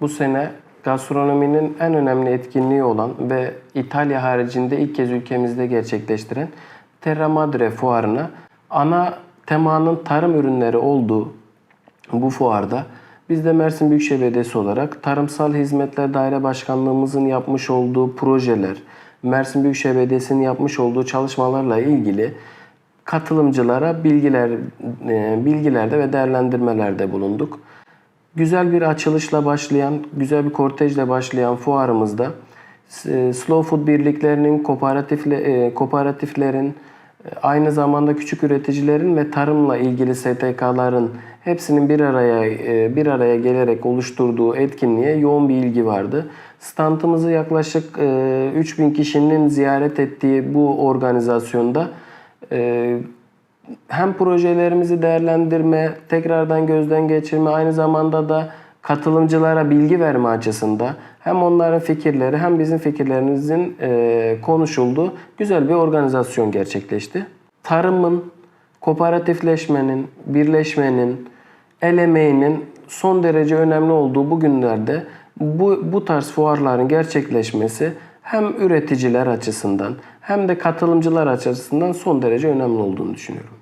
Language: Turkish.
bu sene gastronominin en önemli etkinliği olan ve İtalya haricinde ilk kez ülkemizde gerçekleştiren Terra Madre fuarına ana temanın tarım ürünleri olduğu bu fuarda biz de Mersin Büyükşehir Belediyesi olarak Tarımsal Hizmetler Daire Başkanlığımızın yapmış olduğu projeler, Mersin Büyükşehir Belediyesi'nin yapmış olduğu çalışmalarla ilgili katılımcılara bilgiler e, bilgilerde ve değerlendirmelerde bulunduk. Güzel bir açılışla başlayan, güzel bir kortejle başlayan fuarımızda e, Slow Food birliklerinin, kooperatifle, e, kooperatiflerin, e, aynı zamanda küçük üreticilerin ve tarımla ilgili STK'ların hepsinin bir araya bir araya gelerek oluşturduğu etkinliğe yoğun bir ilgi vardı. Standımızı yaklaşık e, 3000 kişinin ziyaret ettiği bu organizasyonda hem projelerimizi değerlendirme, tekrardan gözden geçirme, aynı zamanda da katılımcılara bilgi verme açısında hem onların fikirleri hem bizim fikirlerimizin e, konuşulduğu güzel bir organizasyon gerçekleşti. Tarımın, kooperatifleşmenin, birleşmenin, el emeğinin son derece önemli olduğu bu günlerde bu, bu tarz fuarların gerçekleşmesi hem üreticiler açısından hem de katılımcılar açısından son derece önemli olduğunu düşünüyorum.